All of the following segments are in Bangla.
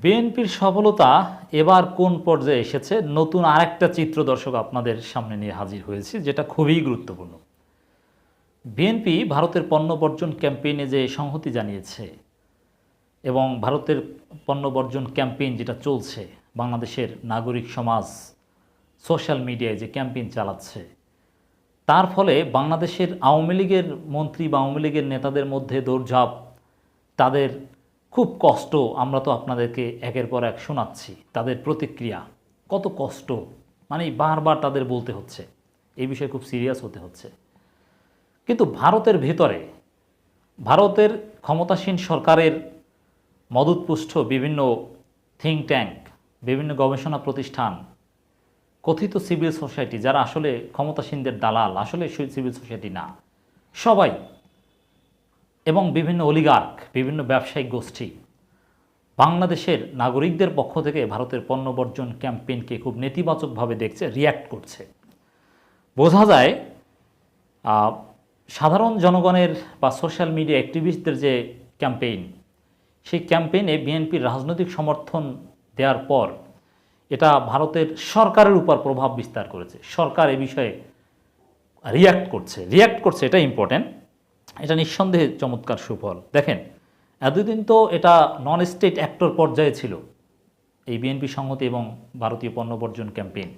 বিএনপির সফলতা এবার কোন পর্যায়ে এসেছে? নতুন আরেকটা চিত্র দর্শক আপনাদের সামনে নিয়ে হাজির হয়েছি, যেটা খুবই গুরুত্বপূর্ণ। বিএনপি ভারতের পণ্য বর্জন ক্যাম্পেইনে যে সংহতি জানিয়েছে এবং ভারতের পণ্য বর্জন ক্যাম্পেইন যেটা চলছে, বাংলাদেশের নাগরিক সমাজ সোশ্যাল মিডিয়ায় যে ক্যাম্পেইন চালাচ্ছে, তার ফলে বাংলাদেশের আওয়ামী লীগের মন্ত্রী বা আওয়ামী লীগের নেতাদের মধ্যে দৌড়ঝাঁপ, তাদের খুব কষ্ট আমরা তো আপনাদেরকে একের পর এক শোনাচ্ছি। তাদের প্রতিক্রিয়া কত কষ্ট? মানে বারবার তাদের বলতে হচ্ছে। এই বিষয়ে খুব সিরিয়াস হতে হচ্ছে। কিন্তু ভারতের ভেতরে, ভারতের ক্ষমতাসীন সরকারের মদতপুষ্ট বিভিন্ন থিঙ্ক ট্যাঙ্ক বিভিন্ন গবেষণা প্রতিষ্ঠান, কথিত সিভিল সোসাইটি যারা আসলে ক্ষমতাসীনদের দালাল, আসলে সিভিল সোসাইটি না, সবাই এবং বিভিন্ন অলিগার্ক, বিভিন্ন ব্যবসায়িক গোষ্ঠী বাংলাদেশের নাগরিকদের পক্ষ থেকে ভারতের পণ্য বর্জন ক্যাম্পেইনকে খুব নেতিবাচকভাবে দেখছে রিয়্যাক্ট করছে। বোঝা যায় সাধারণ জনগণের বা সোশ্যাল মিডিয়া অ্যাক্টিভিস্টদের যে ক্যাম্পেইন, সেই ক্যাম্পেইনে বিএনপির রাজনৈতিক সমর্থন দেওয়ার পর এটা ভারতের সরকারের উপর প্রভাব বিস্তার করেছে। সরকার এ বিষয়ে রিয়্যাক্ট করছে। রিয়্যাক্ট করছে, এটা ইম্পর্ট্যান্ট এটা নিঃসন্দেহে চমৎকার সুফল। দেখেন, এতদিন তো এটা নন স্টেট অ্যাক্টর পর্যায়ে ছিল, এই বিএনপি সংহতি এবং ভারতীয় পণ্য বর্জন ক্যাম্পেইন।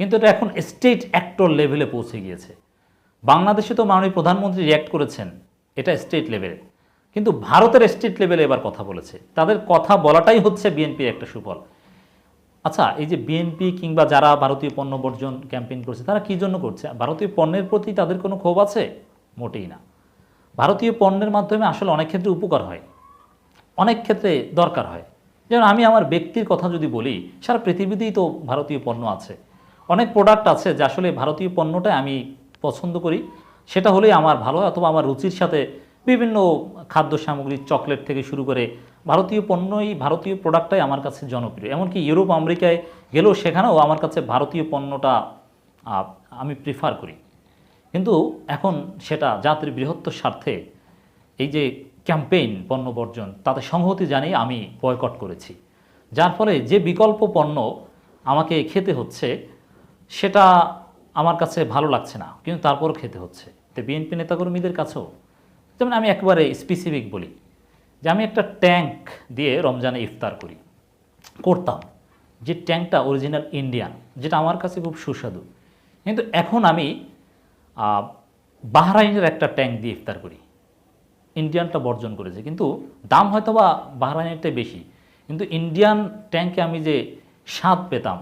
কিন্তু এটা এখন স্টেট অ্যাক্টর লেভেলে পৌঁছে গিয়েছে। বাংলাদেশে তো মাননীয় প্রধানমন্ত্রী রিয়্যাক্ট করেছেন, এটা স্টেট লেভেলে কিন্তু ভারতের স্টেট লেভেলে এবার কথা বলেছে। তাদের কথা বলাটাই হচ্ছে বিএনপির একটা সুফল। আচ্ছা এই যে বিএনপি কিংবা যারা ভারতীয় পণ্য বর্জন ক্যাম্পেইন করছে, তারা কি জন্য করছে? ভারতীয় পণ্যের প্রতি তাদের কোনো ক্ষোভ আছে? মোটেই না। ভারতীয় পণ্যের মাধ্যমে আসলে অনেক ক্ষেত্রে উপকার হয়, অনেক ক্ষেত্রে দরকার হয়। যেমন আমি আমার ব্যক্তির কথা যদি বলি, সারা পৃথিবীতেই তো ভারতীয় পণ্য আছে। অনেক প্রোডাক্ট আছে যে আসলে ভারতীয় পণ্যটাই আমি পছন্দ করি। সেটা হলেই আমার ভালো অথবা আমার রুচির সাথে বিভিন্ন খাদ্য সামগ্রী চকলেট থেকে শুরু করে ভারতীয় পণ্যই ভারতীয় প্রোডাক্টটাই আমার কাছে জনপ্রিয়। এমনকি ইউরোপ, আমেরিকায় গেলেও সেখানেও আমার কাছে ভারতীয় পণ্যটা আমি প্রিফার করি। কিন্তু এখন সেটা জাতির বৃহত্তর স্বার্থে এই যে ক্যাম্পেইন পণ্য বর্জন, তাতে সংহতি জানিয়ে আমি বয়কট করেছি। যার ফলে যে বিকল্প পণ্য আমাকে খেতে হচ্ছে, সেটা আমার কাছে ভালো লাগছে না, কিন্তু তারপরও খেতে হচ্ছে। তো বিএনপি নেতাকর্মীদের কাছেও, যেমন আমি একবারে স্পেসিফিক বলি, যে আমি একটা ট্যাঙ্ক দিয়ে রমজানে ইফতার করি, করতাম, যে ট্যাঙ্কটা অরিজিনাল ইন্ডিয়ান যেটা আমার কাছে খুব সুস্বাদু। কিন্তু এখন আমি বাহরাইনের একটা ট্যাঙ্ক দিয়ে ইফতার করি। ইন্ডিয়ানটা বর্জন করেছে। কিন্তু দাম হয়তো বা বাহরাইনেরটাই বেশি। কিন্তু ইন্ডিয়ান ট্যাঙ্কে আমি যে স্বাদ পেতাম,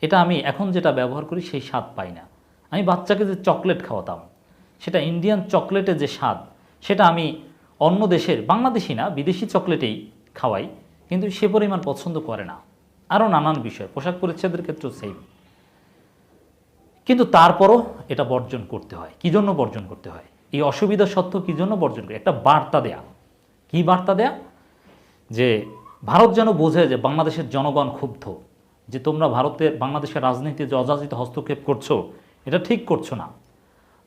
এটা আমি এখন যেটা ব্যবহার করি সেই স্বাদ পাই না। আমি বাচ্চাকে যে চকলেট খাওয়াতাম, সেটা ইন্ডিয়ান চকলেটের যে স্বাদ, সেটা আমি অন্য দেশের, বাংলাদেশি না, বিদেশি চকলেটেই খাওয়াই। কিন্তু সে পরিমাণ পছন্দ করে না। আরও নানান বিষয়। পোশাক পরিচ্ছেদের ক্ষেত্রেও সেম কিন্তু তারপরও এটা বর্জন করতে হয়। কী জন্য বর্জন করতে হয়? এই অসুবিধা সত্ত্বেও কী জন্য বর্জন করে? একটা বার্তা দেয়া। কি বার্তা দেয়া? যে ভারত যেন বোঝে যে বাংলাদেশের জনগণ ক্ষুব্ধ, যে তোমরা ভারতের, বাংলাদেশের রাজনীতিতে যে অযাচিত হস্তক্ষেপ করছ, এটা ঠিক করছ না।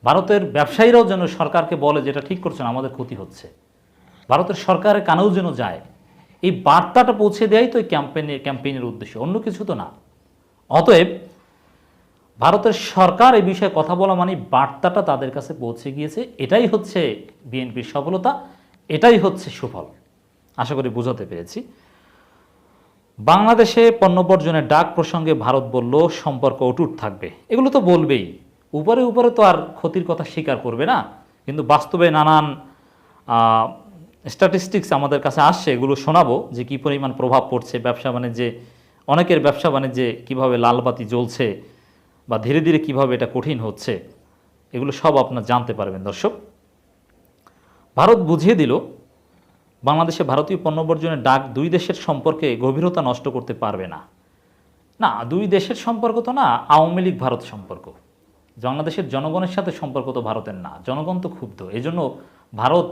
ভারতের ব্যবসায়ীরাও যেন সরকারকে বলে যে এটা ঠিক করছ না, আমাদের ক্ষতি হচ্ছে। ভারতের সরকারের কানেও যেন যায়। এই বার্তাটা পৌঁছে দেয় তো ক্যাম্পেইনের ক্যাম্পেইনের উদ্দেশ্য। অন্য কিছু তো না। অতএব ভারতের সরকার এই বিষয়ে কথা বলা মানে বার্তাটা তাদের কাছে পৌঁছে গিয়েছে। এটাই হচ্ছে বিএনপির সফলতা, এটাই হচ্ছে সুফল। আশা করি বোঝাতে পেরেছি। বাংলাদেশে পণ্য বর্জনের ডাক প্রসঙ্গে ভারত বলল, সম্পর্ক অটুট থাকবে। এগুলো তো বলবেই। উপরে উপরে তো আর ক্ষতির কথা স্বীকার করবে না। কিন্তু বাস্তবে নানান স্ট্যাটিস্টিক্স আমাদের কাছে আসছে, এগুলো শোনাবো যে কী পরিমাণ প্রভাব পড়ছে ব্যবসা বাণিজ্যে, অনেকের ব্যবসা বাণিজ্যে কীভাবে লালবাতি জ্বলছে বা ধীরে ধীরে কীভাবে এটা কঠিন হচ্ছে, এগুলো সব আপনার জানতে পারবেন, দর্শক। ভারত বুঝিয়ে দিল, বাংলাদেশে ভারতীয় পণ্য বর্জনের ডাক দুই দেশের সম্পর্কে গভীরতা নষ্ট করতে পারবে না। না, দুই দেশের সম্পর্ক তো না, আওয়ামী লীগ ভারত সম্পর্ক। বাংলাদেশের জনগণের সাথে সম্পর্ক তো ভারতের না, জনগণ তো ক্ষুব্ধ। এজন্য ভারত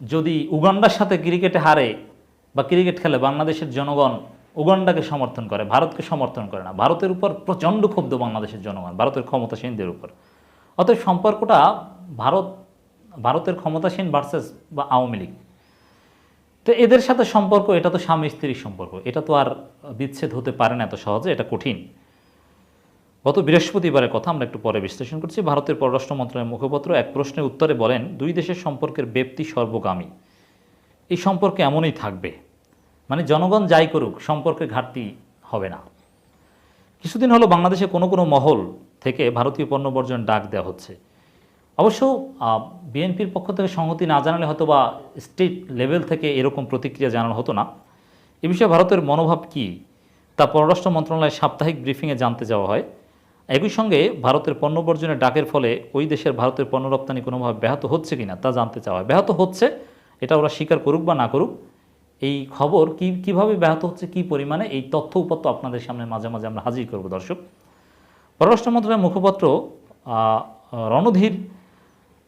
যদি উগান্ডার সাথে ক্রিকেটে হারে বা ক্রিকেট খেলে বাংলাদেশের জনগণ উগান্ডাকে সমর্থন করে, ভারতকে সমর্থন করে না। ভারতের উপর প্রচণ্ড ক্ষুব্ধ বাংলাদেশের জনগণ, ভারতের ক্ষমতাসীনদের উপর। অতএব সম্পর্কটা ভারত, ভারতের ক্ষমতাসীন ভার্সেস বা আওয়ামী লীগ। তো এদের সাথে সম্পর্ক, এটা তো স্বামী স্ত্রীর সম্পর্ক। এটা তো আর বিচ্ছেদ হতে পারে না এত সহজে, এটা কঠিন। গত বৃহস্পতিবারের কথা আমরা একটু পরে বিশ্লেষণ করছি। ভারতের পররাষ্ট্র মন্ত্রণালয়ের মুখপাত্র এক প্রশ্নের উত্তরে বলেন, দুই দেশের সম্পর্কের ব্যক্তি সর্বগামী। এই সম্পর্কে এমনই থাকবে। মানে জনগণ যাই করুক সম্পর্কে ঘাটতি হবে না। কিছুদিন হলো বাংলাদেশে কোনো কোনো মহল থেকে ভারতীয় পণ্য বর্জন ডাক দেওয়া হচ্ছে। অবশ্য বিএনপির পক্ষ থেকে সংহতি না জানালে হয়তো বা স্টেট লেভেল থেকে এরকম প্রতিক্রিয়া জানানো হতো না। এ বিষয়ে ভারতের মনোভাব কী, তা পররাষ্ট্র মন্ত্রণালয়ের সাপ্তাহিক ব্রিফিংয়ে জানতে যাওয়া হয়। একই সঙ্গে ভারতের পণ্য বর্জনের ডাকের ফলে ওই দেশের ভারতের পণ্য রপ্তানি কোনোভাবে ব্যাহত হচ্ছে কিনা তা জানতে চাওয়া হয়। ব্যাহত হচ্ছে, এটা ওরা স্বীকার করুক বা না করুক এই খবর কি, কীভাবে ব্যাহত হচ্ছে, কি পরিমাণে, এই তথ্য উপাত্ত আপনাদের সামনে মাঝে মাঝে আমরা হাজির করব, দর্শক। পররাষ্ট্র মন্ত্রণালয়ের মুখপাত্র রণধীর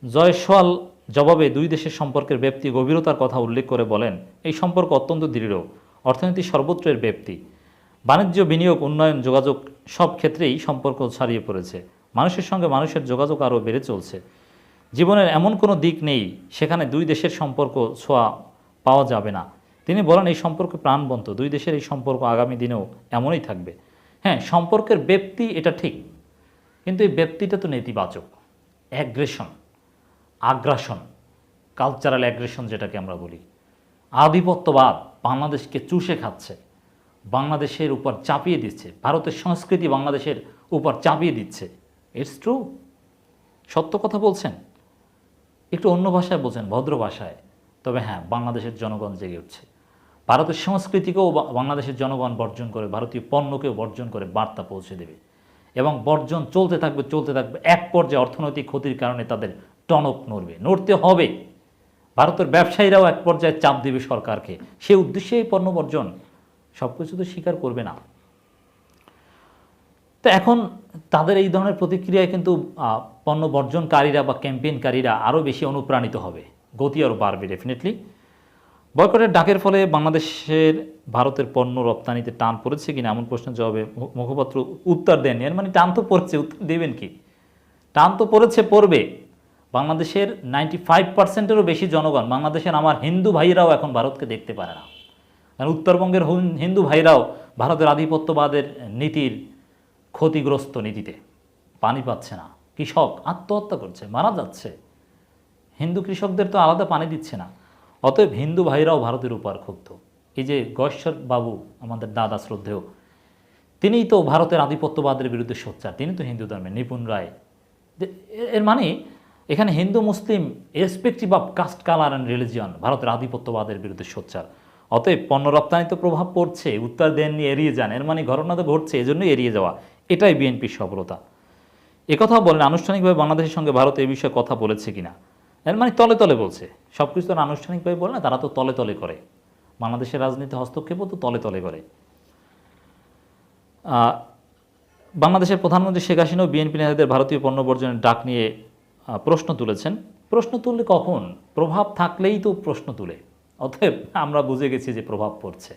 জয়সওয়াল জবাবে দুই দেশের সম্পর্কের ব্যক্তি গভীরতার কথা উল্লেখ করে বলেন, এই সম্পর্ক অত্যন্ত দৃঢ়, অর্থনীতি সর্বত্রের ব্যক্তি বাণিজ্য, বিনিয়োগ, উন্নয়ন, যোগাযোগ সব ক্ষেত্রেই সম্পর্ক ছাড়িয়ে পড়েছে। মানুষের সঙ্গে মানুষের যোগাযোগ আরও বেড়ে চলছে। জীবনের এমন কোনো দিক নেই, সেখানে দুই দেশের সম্পর্ক ছোঁয়া পাওয়া যাবে না। তিনি বলেন, এই সম্পর্ক প্রাণবন্ত। দুই দেশের এই সম্পর্ক আগামী দিনেও এমনই থাকবে। হ্যাঁ সম্পর্কের ব্যক্তি এটা ঠিক, কিন্তু এই ব্যক্তিটা তো নেতিবাচক। অ্যাগ্রেশন আগ্রাসন কালচারাল অ্যাগ্রেশন যেটাকে আমরা বলি। আধিপত্যবাদ বাংলাদেশকে চুষে খাচ্ছে, বাংলাদেশের উপর চাপিয়ে দিচ্ছে, ভারতের সংস্কৃতি বাংলাদেশের উপর চাপিয়ে দিচ্ছে। ইটস ট্রু সত্য কথা বলছেন? একটু অন্য ভাষায় বলছেন, ভদ্র ভাষায়। তবে হ্যাঁ বাংলাদেশের জনগণ জেগে উঠছে। ভারতের সংস্কৃতিকেও বাংলাদেশের জনগণ বর্জন করে, ভারতীয় পণ্যকেও বর্জন করে বার্তা পৌঁছে দেবে। এবং বর্জন চলতে থাকবে চলতে থাকবে এক পর্যায়ে অর্থনৈতিক ক্ষতির কারণে তাদের টনক নড়বে। নড়তে হবে। ভারতের ব্যবসায়ীরাও এক পর্যায়ে চাপ দেবে সরকারকে। সে উদ্দেশ্যে এই পণ্য বর্জন। সব কিছু তো স্বীকার করবে না। তো এখন তাদের এই ধরনের প্রতিক্রিয়ায় কিন্তু পণ্য বর্জনকারীরা বা ক্যাম্পেইনকারীরা আরও বেশি অনুপ্রাণিত হবে। গতি আরও বাড়বে ডেফিনেটলি বয়কটের ডাকের ফলে বাংলাদেশের ভারতের পণ্য রপ্তানিতে টান পড়েছে কিনা এমন প্রশ্নের জবাবে মুখপাত্র উত্তর দেননি। এর মানে টান তো পড়ছে, উত্তর দেবেন কি? টান তো পড়েছে, পড়বে। বাংলাদেশের নাইনটি ফাইভ পার্সেন্টেরও বেশি জনগণ, বাংলাদেশের আমার হিন্দু ভাইরাও এখন ভারতকে দেখতে পারে না। কারণ উত্তরবঙ্গের হুন- হিন্দু ভাইরাও ভারতের আধিপত্যবাদের নীতির ক্ষতিগ্রস্ত নীতিতে পানি পাচ্ছে না। কৃষক আত্মহত্যা করছে, মারা যাচ্ছে। হিন্দু কৃষকদের তো আলাদা পানি দিচ্ছে না। অতএব হিন্দু ভাইরাও ভারতের উপর ক্ষুব্ধ। এই যে গশ্বর বাবু আমাদের দাদা শ্রদ্ধেয়, তিনিই তো ভারতের আধিপত্যবাদের বিরুদ্ধে সোচ্চার, তিনি তো হিন্দু ধর্মের, নিপুণ রায়। এর মানে এখানে হিন্দু, মুসলিম respective of caste colour and religion ভারতের আধিপত্যবাদের বিরুদ্ধে সোচ্চার। অতএব পণ্য রপ্তানিতে প্রভাব পড়ছে, উত্তর দেননি, এড়িয়ে যান। এর মানে ঘটনা তো ঘটছে, এজন্যই এড়িয়ে যাওয়া। এটাই বিএনপির সফলতা। একথা বলেন, আনুষ্ঠানিকভাবে বাংলাদেশের সঙ্গে ভারত এই বিষয়ে কথা বলেছে কিনা। এর মানে তলে তলে বলছে। সব কিছু তারা আনুষ্ঠানিকভাবে বলে না, তারা তো তলে তলে করে। বাংলাদেশের রাজনীতি হস্তক্ষেপও তো তলে তলে করে। বাংলাদেশের প্রধানমন্ত্রী শেখ হাসিনাও বিএনপি নেতাদের ভারতীয় পণ্য বর্জনের ডাক নিয়ে প্রশ্ন তুলেছেন। প্রশ্ন তুললে কখন? প্রভাব থাকলেই তো প্রশ্ন তুলে। অতএব আমরা বুঝে গেছি যে প্রভাব পড়ছে।